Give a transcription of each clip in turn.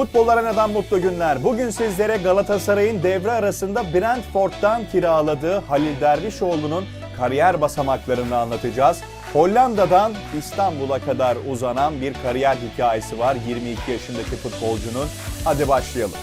Futbol Arena'dan mutlu günler. Bugün sizlere Galatasaray'ın devre arasında Brentford'dan kiraladığı Halil Dervişoğlu'nun kariyer basamaklarını anlatacağız. Hollanda'dan İstanbul'a kadar uzanan bir kariyer hikayesi var 22 yaşındaki futbolcunun. Hadi başlayalım.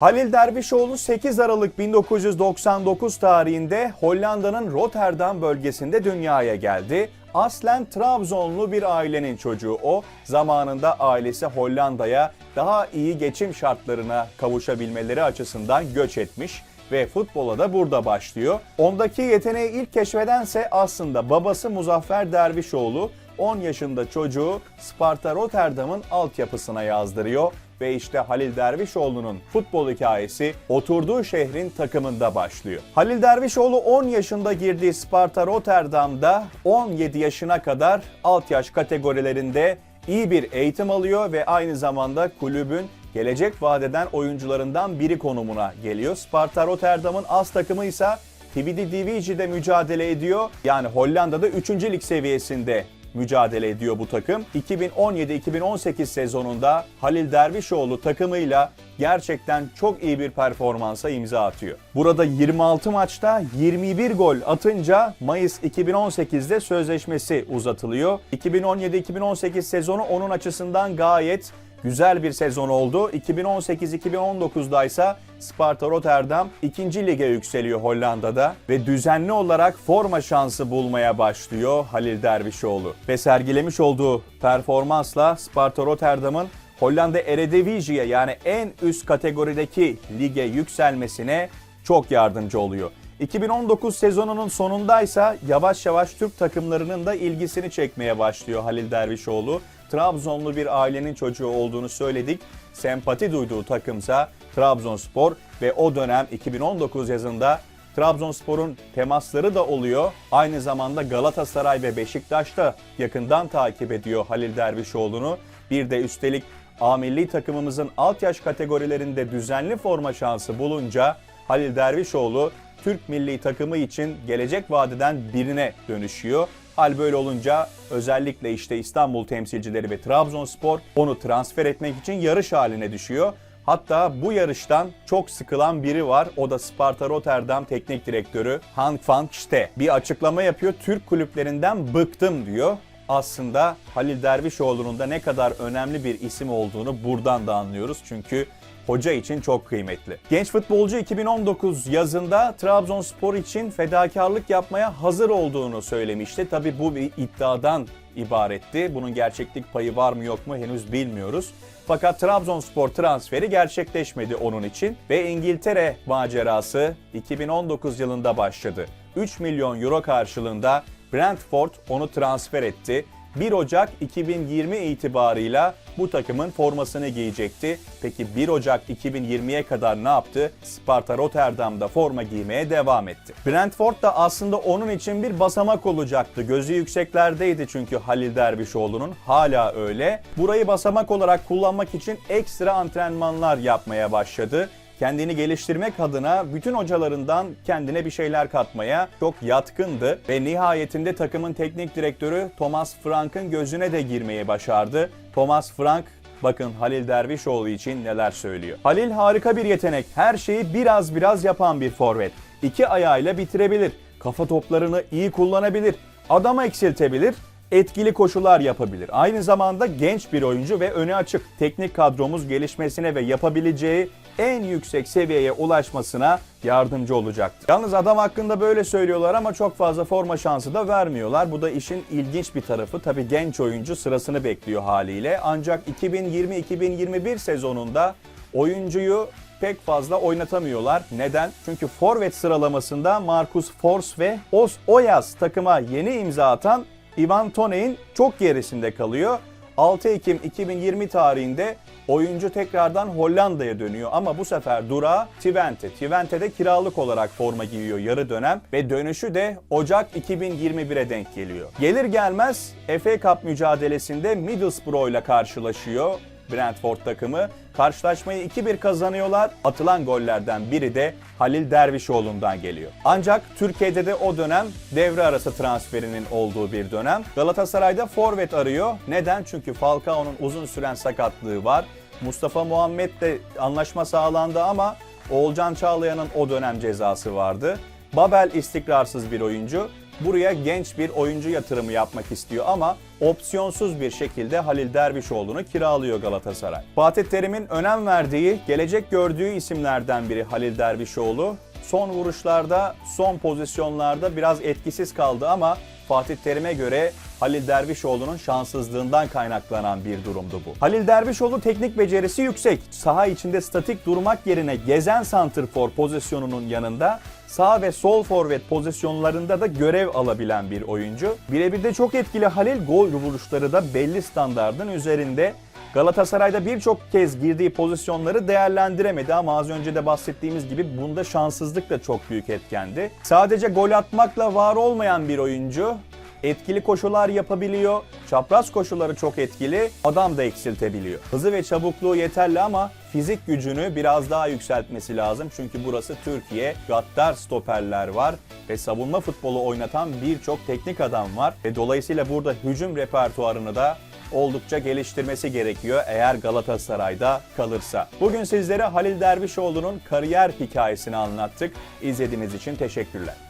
Halil Dervişoğlu 8 Aralık 1999 tarihinde Hollanda'nın Rotterdam bölgesinde dünyaya geldi. Aslen Trabzonlu bir ailenin çocuğu o. Zamanında ailesi Hollanda'ya daha iyi geçim şartlarına kavuşabilmeleri açısından göç etmiş ve futbola da burada başlıyor. Ondaki yeteneği ilk keşfedense aslında babası Muzaffer Dervişoğlu 10 yaşında çocuğu Sparta Rotterdam'ın altyapısına yazdırıyor ve işte Halil Dervişoğlu'nun futbol hikayesi oturduğu şehrin takımında başlıyor. Halil Dervişoğlu 10 yaşında girdiği Sparta Rotterdam'da 17 yaşına kadar alt yaş kategorilerinde iyi bir eğitim alıyor ve aynı zamanda kulübün gelecek vadeden oyuncularından biri konumuna geliyor. Sparta Rotterdam'ın az takımı ise TBD Division'de mücadele ediyor. Yani Hollanda'da 3. lig seviyesinde mücadele ediyor bu takım. 2017-2018 sezonunda Halil Dervişoğlu takımıyla gerçekten çok iyi bir performansa imza atıyor. Burada 26 maçta 21 gol atınca Mayıs 2018'de sözleşmesi uzatılıyor. 2017-2018 sezonu onun açısından gayet güzel bir sezon oldu. 2018-2019'da ise Sparta Rotterdam 2. lige yükseliyor Hollanda'da ve düzenli olarak forma şansı bulmaya başlıyor Halil Dervişoğlu. Ve sergilemiş olduğu performansla Sparta Rotterdam'ın Hollanda Eredivisie'ye yani en üst kategorideki lige yükselmesine çok yardımcı oluyor. 2019 sezonunun sonundaysa yavaş yavaş Türk takımlarının da ilgisini çekmeye başlıyor Halil Dervişoğlu. Trabzonlu bir ailenin çocuğu olduğunu söyledik. Sempati duyduğu takımsa Trabzonspor ve o dönem 2019 yazında Trabzonspor'un temasları da oluyor. Aynı zamanda Galatasaray ve Beşiktaş'ta yakından takip ediyor Halil Dervişoğlu'nu. Bir de üstelik A milli takımımızın alt yaş kategorilerinde düzenli forma şansı bulunca Halil Dervişoğlu Türk milli takımı için gelecek vadeden birine dönüşüyor. Hal böyle olunca özellikle işte İstanbul temsilcileri ve Trabzonspor onu transfer etmek için yarış haline düşüyor. Hatta bu yarıştan çok sıkılan biri var. O da Sparta Rotterdam Teknik Direktörü Hank van Ste. Bir açıklama yapıyor. Türk kulüplerinden bıktım diyor. Aslında Halil Dervişoğlu'nun da ne kadar önemli bir isim olduğunu buradan da anlıyoruz. Çünkü hoca için çok kıymetli. Genç futbolcu 2019 yazında Trabzonspor için fedakarlık yapmaya hazır olduğunu söylemişti. Tabi bu bir iddiadan ibaretti. Bunun gerçeklik payı var mı yok mu henüz bilmiyoruz. Fakat Trabzonspor transferi gerçekleşmedi onun için ve İngiltere macerası 2019 yılında başladı. 3 milyon euro karşılığında Brentford onu transfer etti. 1 Ocak 2020 itibarıyla bu takımın formasını giyecekti. Peki 1 Ocak 2020'ye kadar ne yaptı? Sparta Rotterdam'da forma giymeye devam etti. Brentford da aslında onun için bir basamak olacaktı. Gözü yükseklerdeydi çünkü Halil Dervişoğlu'nun hala öyle. Burayı basamak olarak kullanmak için ekstra antrenmanlar yapmaya başladı kendini geliştirmek adına bütün hocalarından kendine bir şeyler katmaya çok yatkındı ve nihayetinde takımın teknik direktörü Thomas Frank'ın gözüne de girmeyi başardı. Thomas Frank Bakın Halil Dervişoğlu için neler söylüyor. Halil harika bir yetenek. Her şeyi biraz biraz yapan bir forvet. İki ayağıyla bitirebilir. Kafa toplarını iyi kullanabilir. Adama eksiltebilir etkili koşular yapabilir. Aynı zamanda genç bir oyuncu ve öne açık. Teknik kadromuz gelişmesine ve yapabileceği en yüksek seviyeye ulaşmasına yardımcı olacaktır. Yalnız adam hakkında böyle söylüyorlar ama çok fazla forma şansı da vermiyorlar. Bu da işin ilginç bir tarafı. Tabii genç oyuncu sırasını bekliyor haliyle. Ancak 2020-2021 sezonunda oyuncuyu pek fazla oynatamıyorlar. Neden? Çünkü forvet sıralamasında Marcus Fors ve Os Oyas takıma yeni imza atan Ivan Toney'in çok gerisinde kalıyor. 6 Ekim 2020 tarihinde oyuncu tekrardan Hollanda'ya dönüyor ama bu sefer durağı Twente. Twente'de kiralık olarak forma giyiyor yarı dönem ve dönüşü de Ocak 2021'e denk geliyor. Gelir gelmez FA Cup mücadelesinde Middlesbrough ile karşılaşıyor. Brentford takımı. Karşılaşmayı 2-1 kazanıyorlar. Atılan gollerden biri de Halil Dervişoğlu'ndan geliyor. Ancak Türkiye'de de o dönem devre arası transferinin olduğu bir dönem. Galatasaray'da forvet arıyor. Neden? Çünkü Falcao'nun uzun süren sakatlığı var. Mustafa Muhammed'le anlaşma sağlandı ama Oğulcan Çağlayan'ın o dönem cezası vardı. Babel istikrarsız bir oyuncu. Buraya genç bir oyuncu yatırımı yapmak istiyor ama opsiyonsuz bir şekilde Halil Dervişoğlu'nu kiralıyor Galatasaray. Fatih Terim'in önem verdiği, gelecek gördüğü isimlerden biri Halil Dervişoğlu. Son vuruşlarda, son pozisyonlarda biraz etkisiz kaldı ama Fatih Terim'e göre Halil Dervişoğlu'nun şanssızlığından kaynaklanan bir durumdu bu. Halil Dervişoğlu teknik becerisi yüksek. Saha içinde statik durmak yerine gezen santrfor pozisyonunun yanında sağ ve sol forvet pozisyonlarında da görev alabilen bir oyuncu. Birebir de çok etkili Halil gol vuruşları da belli standardın üzerinde. Galatasaray'da birçok kez girdiği pozisyonları değerlendiremedi ama az önce de bahsettiğimiz gibi bunda şanssızlık da çok büyük etkendi. Sadece gol atmakla var olmayan bir oyuncu etkili koşular yapabiliyor. Çapraz koşuları çok etkili. Adam da eksiltebiliyor. Hızı ve çabukluğu yeterli ama fizik gücünü biraz daha yükseltmesi lazım. Çünkü burası Türkiye. Gaddar stoperler var ve savunma futbolu oynatan birçok teknik adam var. Ve dolayısıyla burada hücum repertuarını da oldukça geliştirmesi gerekiyor eğer Galatasaray'da kalırsa. Bugün sizlere Halil Dervişoğlu'nun kariyer hikayesini anlattık. İzlediğiniz için teşekkürler.